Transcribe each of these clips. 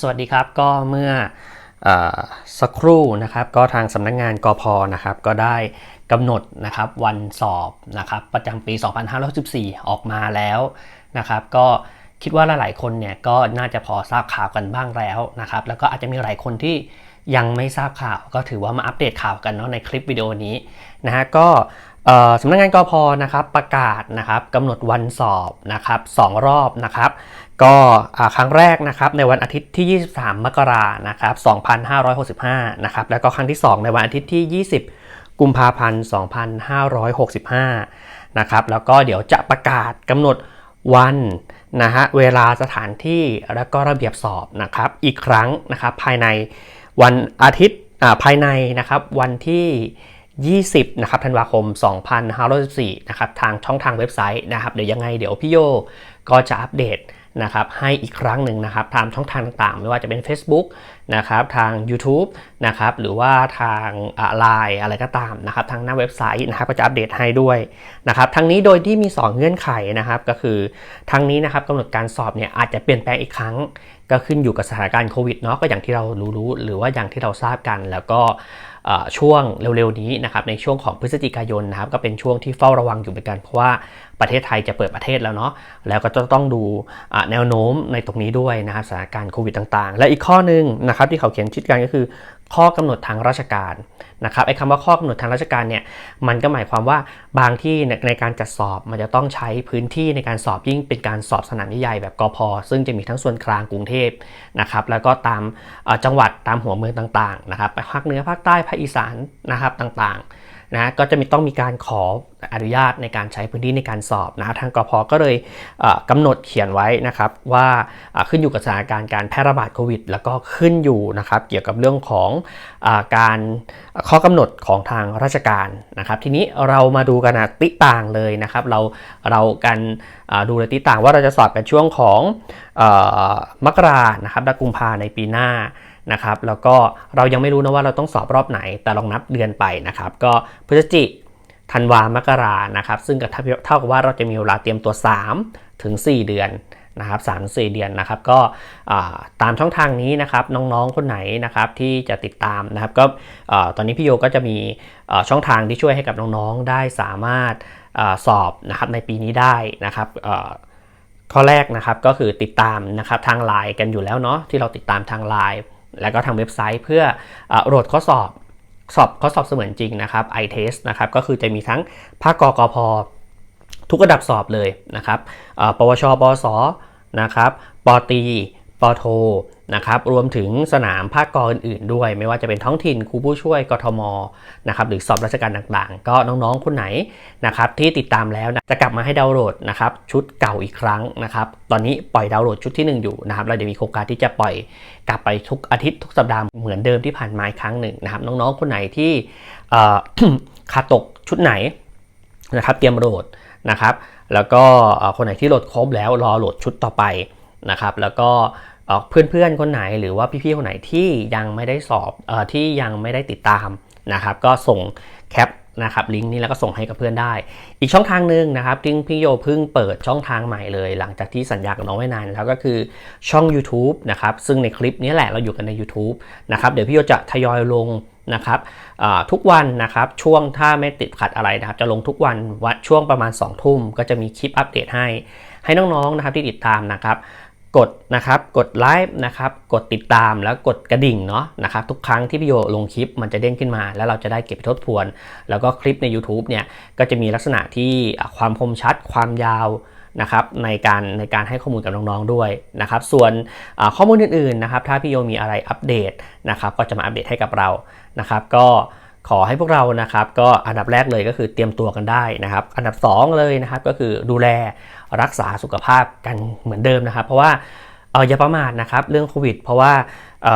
สวัสดีครับก็เมื่ออสักครู่นะครับก็ทางสำนักงานกพนะครับก็ได้กำหนดนะครับวันสอบนะครับประจำปี 2564ออกมาแล้วนะครับ ก็คิดว่าหลายๆคนเนี่ยก็น่าจะพอทราบข่าวกันบ้างแล้วนะครับ แล้วก็อาจจะมีหลายคนที่ยังไม่ทราบข่าว ก็ถือว่ามาอัปเดตข่าวกันเนาะในคลิปวิดีโอนี้นะฮะก็สำนักงานกพนะครับประกาศนะครับกำหนดวันสอบนะครับสองรอบนะครับ ก็ครั้งแรกนะครับในวันอาทิตย์ที่ 23 มกรานะครับ2565 นะครับ แล้วก็ครั้งที่ 2 ในวันอาทิตย์ที่ 20 กุมภาพันธ์ 2565 นะครับ แล้วก็เดี๋ยวจะประกาศกำหนดวันนะฮะเวลาสถานที่แล้วก็ระเบียบสอบนะครับ อีกครั้งนะครับภายในวันอาทิตย์อ่าภายในนะครับวันที่ 20นะครับธันวาคม 2564นะครับทางช่องทางเว็บไซต์นะครับเดี๋ยวยังไงเดี๋ยวพี่โยก็จะอัปเดต นะครับให้อีกครั้งหนึ่งนะครับตามช่องทางต่างๆ ไม่ว่าจะเป็น Facebook นะครับทาง YouTube นะครับหรือว่าทางไลน์อะไรก็ตามนะครับทางหน้าเว็บไซต์นะครับก็จะอัปเดตให้ด้วยนะครับทั้งนี้โดยที่มี 2 เงื่อนไขนะครับก็คือทั้งนี้นะครับกำหนดการสอบเนี่ยอาจจะเปลี่ยนแปลงอีกครั้ง ก็ขึ้นอยู่กับสถานการณ์โควิดเนาะก็อย่างที่เรารู้ๆหรือว่าอย่างที่เราทราบกันแล้วก็ช่วงเร็วๆนี้นะครับในช่วงของพฤศจิกายนนะครับก็เป็นช่วงที่เฝ้าระวังอยู่เหมือนกันเพราะว่าประเทศไทยจะเปิดประเทศแล้วเนาะแล้วก็จะต้องดูแนวโน้มในตรงนี้ด้วยนะครับสถานการณ์โควิดต่างๆ และอีกข้อหนึ่งนะครับที่เขาเขียนชิดกันก็คือ ข้อกำหนดทางราชการนะครับไอ้คำว่าข้อกำหนดทางราชการเนี่ยมันก็หมายความว่าบางที่ในการจัดสอบมันจะต้องใช้พื้นที่ในการสอบยิ่งเป็นการสอบสนามใหญ่ๆแบบกพซึ่งจะมีทั้งส่วนกลางกรุงเทพนะครับแล้วก็ตามจังหวัดตามหัวเมืองต่างๆนะครับภาคเหนือภาคใต้ภาคอีสานนะครับต่างๆ นะก็จะมีต้องมีการขออนุญาตในการใช้พื้นที่ในการสอบนะทางกพก็เลยเอ่อกำหนดเขียนไว้นะครับว่าขึ้นอยู่กับสถานการณ์การแพร่ระบาดโควิด แล้วก็ขึ้นอยู่นะครับเกี่ยวกับเรื่องของอการข้อกำหนดของทางราชการนะครับ ทีนี้เรามาดูกันนะติต่างเลยนะครับ เราเรากันดูเลยติต่างว่าเราจะสอบกันช่วงของอมกรานะครับและกุมภาในปีหน้า นะครับแล้วก็เรายังไม่รู้นะว่าเราต้องสอบรอบไหน แต่ลองนับเดือนไปนะครับ ก็พฤศจิธันวามกรานะครับ ซึ่งก็เท่ากับว่าเราจะมีเวลาเตรียมตัว 3 ถึง 4 เดือนนะครับ3ถึง4เดือนนะครับ ก็ตามช่องทางนี้นะครับน้องๆคนไหนนะครับที่จะติดตามนะครับ ก็ตอนนี้พี่โยก็จะมีช่องทางที่ช่วยให้กับน้องๆได้สามารถสอบนะครับในปีนี้ได้นะครับข้อแรกนะครับก็คือติดตามนะครับทางไลน์กันอยู่แล้วเนาะที่เราติดตามทางไลน์ แล้วก็ทางเว็บไซต์เพื่ออโหลดข้อสอบสอบข้อสอบเสมือนจริงนะครับ i-test นะครับก็คือจะมีทั้งภาคกกพทุกระดับสอบเลยนะครับปวชปวสนะครับปตี ปโทนะครับรวมถึงสนามภาคกออื่นๆ ด้วย ไม่ว่าจะเป็นท้องถิ่นครูผู้ช่วยกทมนะครับหรือสอบราชการต่างๆ ก็น้องๆคนไหนนะครับที่ติดตามแล้วนะจะกลับมาให้ดาวน์โหลดนะครับชุดเก่าอีกครั้งนะครับตอนนี้ปล่อยดาวน์โหลดชุดที่หนึ่งอยู่นะครับเราเดี๋ยวมีโครงการที่จะปล่อยกลับไปทุกอาทิตย์ทุกสัปดาห์เหมือนเดิมที่ผ่านมาอีกครั้งหนึ่งนะครับน้องๆคนไหนที่ขาดตกชุดไหนนะครับเตรียมโหลดนะครับแล้วก็คนไหนที่โหลดครบแล้วรอโหลดชุดต่อไปนะครับแล้วก็ เอ่อเพื่อนๆคนไหนหรือว่าพี่ๆคนไหนที่ยังไม่ได้สอบอที่ยังไม่ได้ติดตามนะครับก็ส่งแคปนะครับลิงก์นี้แล้วก็ส่งให้กับเพื่อนได้ อีกช่องทางหนึ่งนะครับที่พี่โยเพิ่งเปิดช่องทางใหม่เลย หลังจากที่สัญญากับน้องไว้นานแล้วก็คือช่อง YouTube นะครับซึ่งในคลิปนี้แหละเราอยู่กันใน YouTube นะครับเดี๋ยวพี่โยจะทยอยลงนะครับทุกวันนะครับช่วงถ้าไม่ติดขัดอะไรนะครับจะลงทุกวันวันช่วงประมาณ2ทุ่มก็จะมีคลิปอัปเดตให้ให้น้องๆนะครับที่ติดตามนะครับ กดนะครับ กดไลค์นะครับ กดติดตามแล้วกดกระดิ่งเนาะนะครับทุกครั้งที่พี่โยลงคลิปมันจะเด้งขึ้นมา แล้วเราจะได้เก็บทบทวน แล้วก็คลิปใน YouTube เนี่ยก็จะมีลักษณะที่ความคมชัดความยาวนะครับในการในการให้ข้อมูลกับน้องๆด้วยนะครับ ส่วนข้อมูลอื่นๆนะครับ ถ้าพี่โยมีอะไรอัปเดตนะครับ ก็จะมาอัปเดตให้กับเรานะครับ ก็ ขอให้พวกเรานะครับก็อันดับแรกเลยก็คือเตรียมตัวกันได้นะครับ อันดับสองเลยนะครับก็คือดูแลรักษาสุขภาพกันเหมือนเดิมนะครับ เพราะว่าเอออย่าประมาทนะครับเรื่องโควิด เพราะว่าเอ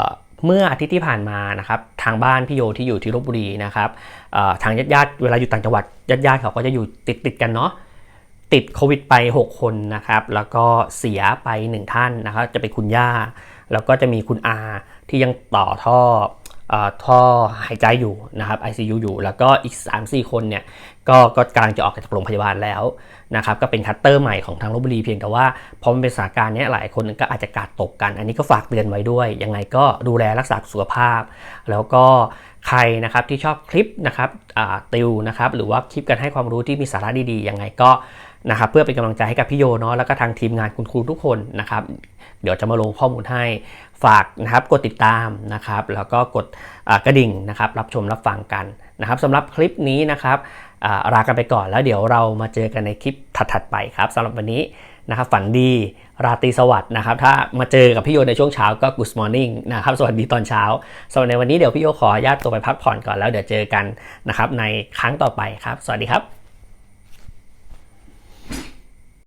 อเมื่ออาทิตย์ที่ผ่านมานะครับทางบ้านพี่โยที่อยู่ที่ลบบุรีนะครับทางญาติญาติๆเวลาอยู่ต่างจังหวัดญาติญาติๆเขาก็จะอยู่ติดติดๆกันเนาะติดโควิดไป 6 คนนะครับ แล้วก็เสียไป 1 ท่านนะครับ จะเป็นคุณย่า แล้วก็จะมีคุณอาที่ยังต่อท่อ ท่อหายใจอยู่นะครับ ICU อยู่ แล้วก็อีก 3-4 คนเนี่ยก็ก็กำลังจะออกจากโรงพยาบาลแล้วนะครับก็เป็นคัตเตอร์ใหม่ของทางลบบุรีเพียงแต่ว่าพอมันเป็นสถานการณ์เนี้ยหลายคนก็อาจจะกาดตกกัน อันนี้ก็ฝากเตือนไว้ด้วย ยังไงก็ดูแลรักษาสุขภาพ แล้วก็ใครนะครับที่ชอบคลิปนะครับอ่าติวนะครับหรือว่าคลิปกันให้ความรู้ที่มีสาระดีๆยังไงก็ นะครับเพื่อเป็นกำลังใจให้กับพี่โยเนาะแล้วก็ทางทีมงานคุณครูทุกคนนะครับ เดี๋ยวจะมาลงข้อมูลให้ฝากนะครับกดติดตามนะครับ แล้วก็กดกระดิ่งนะครับ รับชมรับฟังกันนะครับสำหรับคลิปนี้นะครับอาลากันไปก่อนแล้วเดี๋ยวเรามาเจอกันในคลิปถัดๆไปครับสำหรับวันนี้นะครับฝันดีราตรีสวัสดิ์นะครับ ถ้ามาเจอกับพี่โยในช่วงเช้าก็ good morning นะครับ สวัสดีตอนเช้าสำหรับในวันนี้เดี๋ยวพี่โยขออนุญาตตัวไปพักผ่อนก่อนแล้วเดี๋ยวเจอกันนะครับในครั้งต่อไปครับ สวัสดีครับ